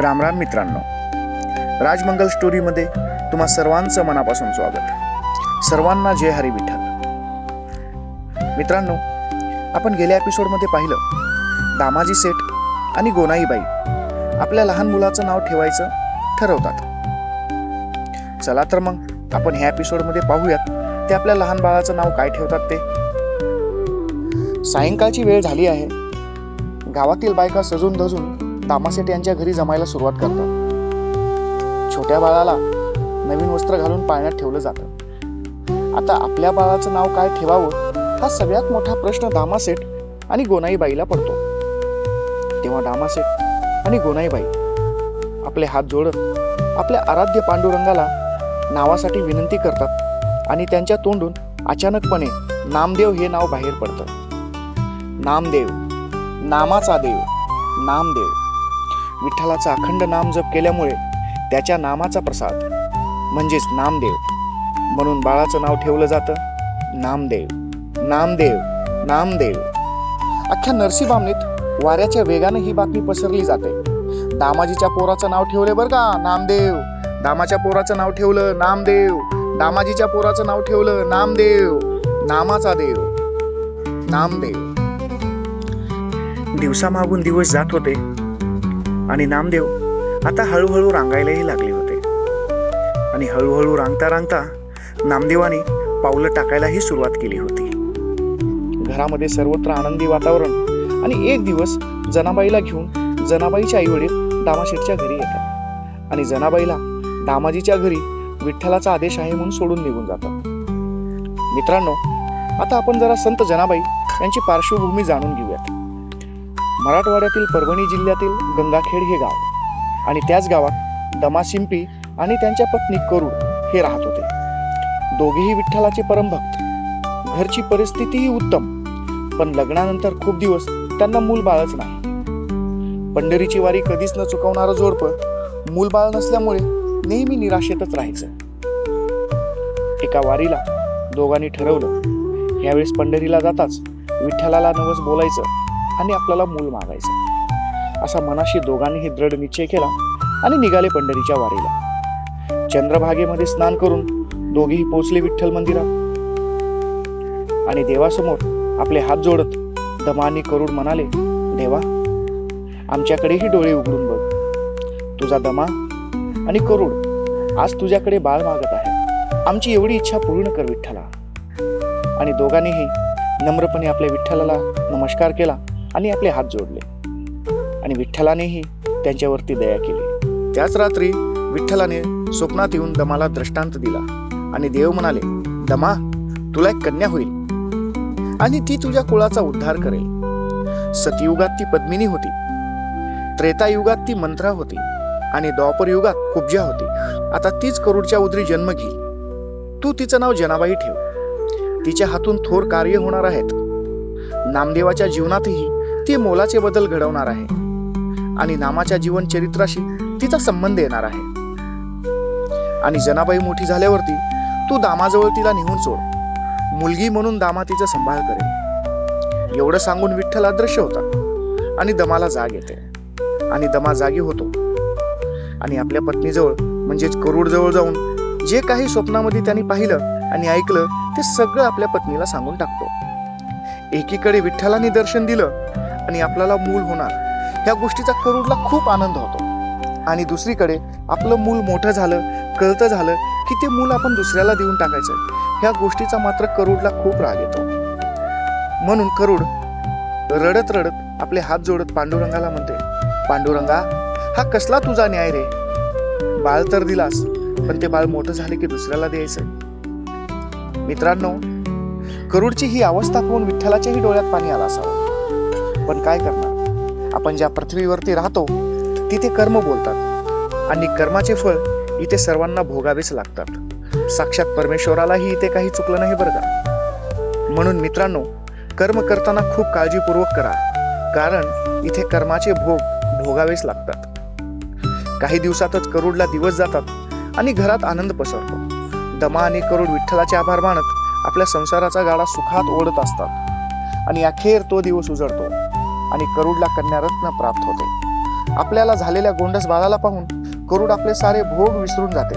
रामराम मित्रांनो. राजमंगल स्टोरीमध्ये तुम्हा सर्वांचं मनापासून स्वागत. सर्वांना जय हरी विठ्ठल मित्रांनो आपण गेल्या एपिसोडमध्ये पाहिलं दामाजी सेठ आणि गोनाईबाई आपल्या लहान मुलाचं नाव ठेवायचं ठरवतात. चला तर मग आपण ह्या एपिसोडमध्ये पाहूयात ते आपल्या लहान बाळाचं नाव काय ठेवतात ते. सायंकाळची वेळ झाली आहे. गावातील बायका सजून धजून दामासेठ यांच्या घरी जमायला सुरुवात करतात छोट्या बाळाला नवीन वस्त्र घालून पाळण्यात ठेवलं जातं. आता आपल्या बाळाचं नाव काय ठेवावं हा सगळ्यात मोठा प्रश्न दामासेठ आणि गोनाईबाईला पडतो. तेव्हा दामासेठ आणि गोनाईबाई आपले हात जोडत आपल्या आराध्य पांडुरंगाला नावासाठी विनंती करतात आणि त्यांच्या तोंडून अचानकपणे नामदेव हे नाव बाहेर पडतं. नामदेव नामाचा देव नामदेव. विठ्ठलाचा अखंड नाम जप केल्यामुळे त्याच्या नामाचा प्रसाद म्हणजेच नामदेव. म्हणून बाळाचं नाव ठेवलं जातं नामदेव. नामदेव नामदेव. अख्ख्या नरसीबामणीत वाऱ्याच्या वेगाने ही बातमी पसरली जाते. दामाजीच्या पोराचं नाव ठेवले बरं का नामदेव. दामाच्या पोराचं नाव ठेवलं नामदेव. दामाजीच्या पोराचं नाव ठेवलं नामदेव. नामाचा देव. नामदेव. दिवसामागून दिवस जात होते. आणि नामदेव आता हळूहळू रांगायलाही लागले होते. आणि हळूहळू रांगता रांगता नामदेवाने पावलं टाकायलाही सुरुवात केली होती. घरामध्ये सर्वत्र आनंदी वातावरण आणि एक दिवस जनाबाईला घेऊन जनाबाईचे आई वडील दामाशेठच्या घरी येतात. आणि जनाबाईला दामाजीच्या घरी विठ्ठलाचा आदेश आहे म्हणून सोडून निघून जातात. मित्रांनो आता आपण जरा संत जनाबाई यांची पार्श्वभूमी जाणून घेऊ. मराठवाड्यातील परभणी जिल्ह्यातील गंगाखेड हे गाव. आणि त्याच गावात दमा शिंपी आणि त्यांच्या पत्नी करूड हे राहत होते. दोघेही विठ्ठलाचे परमभक्त. घरची परिस्थितीही उत्तम. पण लग्नानंतर खूप दिवस त्यांना मूल बाळच नाही. पंढरीची वारी कधीच न चुकवणारं जोडपं मूल बाळ नसल्यामुळे नेहमी निराशेतच राहायचं. एका वारीला दोघांनी ठरवलं यावेळेस पंढरीला जाताच विठ्ठलाला नवस बोलायचं. आणि आपल्याला मूल मागायचं असा मनाशी दोघांनीही दृढ निश्चय केला आणि निघाले पंढरीच्या वारीला. चंद्रभागेमध्ये स्नान करून दोघेही पोचले विठ्ठल मंदिरात. आणि देवासमोर आपले हात जोडत दमानी करूड म्हणाले देवा आमच्याकडेही डोळे उघडून बघ. तुझा दमा आणि करुड आज तुझ्याकडे बाळ मागत आहे. आमची एवढी इच्छा पूर्ण कर विठ्ठला. आणि दोघांनीही नम्रपणे आपल्या विठ्ठलाला नमस्कार केला आणि आपले हात जोडले. आणि विठ्ठलानेही त्यांच्यावरती दया केली. त्याच रात्री विठ्ठलाने स्वप्नात येऊन दमाला दृष्टांत दिला. आणि देव म्हणाले दमा तुला एक कन्या होईल. आणि ती तुझ्या कुळाचा उद्धार करेल. सतयुगात ती पद्मिनी होती. त्रेतायुगात ती मंत्रा होती. आणि द्वापर युगात कुब्जा होती. आता तीच करूडच्या उदरी जन्म घेईल. तू तिचं नाव जनाबाई ठेव. तिच्या हातून थोर कार्य होणार आहेत. नामदेवाच्या जीवनातही ती मोलाचे बदल घडवणार आहे. आणि नामाच्या जीवन चरित्राशी तिचा संबंध येणार आहे. आणि जनाबाई मोठी झाल्यावरती तू दामाजवळ तिला नेऊन सोड. मुलगी म्हणून दामा तिचा सांभाळ करेल. एवढं सांगून विठ्ठल अदृश्य होता. आणि दमाला जाग येते. आणि दमा जागी होतो. आणि आपल्या पत्नीजवळ म्हणजेच करूड जवळ जाऊन जे काही स्वप्नामध्ये त्यांनी पाहिलं आणि ऐकलं ते सगळं आपल्या पत्नीला सांगून टाकतो. एकीकडे विठ्ठलाने दर्शन दिलं आणि आपल्याला मूल होणार. ह्या गोष्टीचा करूडला खूप आनंद होतो. आणि दुसरीकडे आपलं मूल मोठं झालं कळतं झालं की ते मूल आपण दुसऱ्याला देऊन टाकायचं ह्या गोष्टीचा मात्र करूडला खूप राग येतो. म्हणून करूड रडत रडत आपले हात जोडत पांडुरंगाला म्हणते पांडुरंगा हा कसला तुझा न्याय रे? बाळ तर दिलास पण ते बाळ मोठं झाले की दुसऱ्याला द्यायचं मित्रांनो करूडची ही अवस्था पाहून विठ्ठलाच्याही डोळ्यात पाणी आला असावं. पण काय करणार? आपण ज्या पृथ्वीवरती राहतो तिथे कर्म बोलतात. आणि कर्माचे फळ इथे सर्वांना भोगावेच लागतात. साक्षात परमेश्वरालाही इथे काही चुकलं नाही बरं का? म्हणून मित्रांनो कर्म करताना खूप काळजीपूर्वक करा. कारण इथे कर्माचे भोग भोगावेच लागतात. काही दिवसातच करुडला दिवस जातात आणि घरात आनंद पसरतो. दमा आणि करुड विठ्ठलाचे आभार मानत आपल्या संसाराचा गाडा सुखात ओढत असतात. आणि अखेर तो दिवस उजळतो. आणि करुडला कन्यारत्न प्राप्त होते. आपल्याला झालेल्या गोंडस बाळाला पाहून करुड आपले सारे भोग विसरून जाते.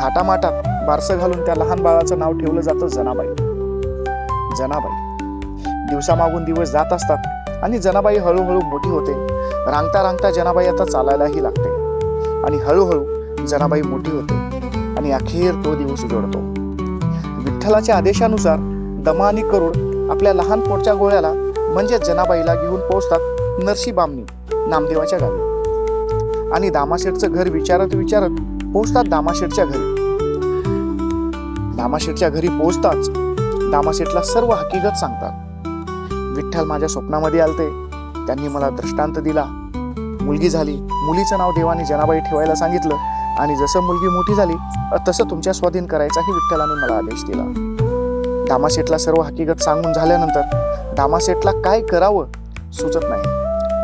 थाटामाटात बारसं घालून त्या लहान बाळाचं नाव ठेवलं जातं जनाबाई. जनाबाई. दिवसामागून दिवस जात असतात आणि जनाबाई हळूहळू मोठी होते. रांगता रांगता जनाबाई आता चालायलाही लागते. आणि हळूहळू जनाबाई मोठी होते आणि अखेर तो दिवस जोडतो विठ्ठलाच्या आदेशानुसार दमा आणि करुड आपल्या लहान पोटच्या गोळ्याला म्हणजे जनाबाईला घेऊन पोहोचतात नरशी बामणी नामदेवाच्या गावी. आणि दामाशेठचं घर विचारत विचारत पोहोचतात दामाशेठच्या घरी. दामाशेठच्या घरी पोहोचताच दामाशेठला सर्व हकीकत सांगतात. विठ्ठल माझ्या स्वप्नामध्ये आलते. त्यांनी मला दृष्टांत दिला. मुलगी झाली. मुलीचं नाव देवाने जनाबाई ठेवायला सांगितलं. आणि जसं मुलगी मोठी झाली तसं तुमच्या स्वाधीन करायचाही विठ्ठलाने मला आदेश दिला. दामाशेठला सर्व हकीकत सांगून झाल्यानंतर दामाशेठला काय करावं सुचत नाही.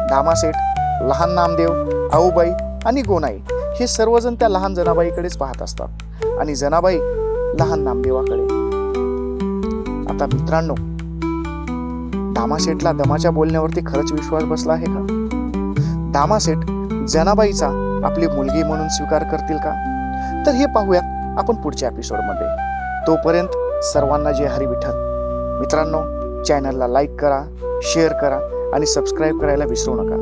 दामाशेठ लहान नामदेव आऊबाई आणि गोनाई हे सर्वजण त्या लहान जनाबाईकडेच पाहत असतात आणि जनाबाई लहान नामदेवाकडे. आता मित्रांनो दामाशेठला दमाच्या बोलण्यावरती खरंच विश्वास बसला आहे का? दामाशेठ जनाबाईचा आपली मुलगी म्हणून स्वीकार करतील का? तर हे पाहूयात आपण पुढच्या एपिसोडमध्ये तोपर्यंत सर्वांना जय हरी विठ्ठल मित्रांनो चॅनलला लाईक करा शेअर करा आणि सबस्क्राईब करायला विसरू नका.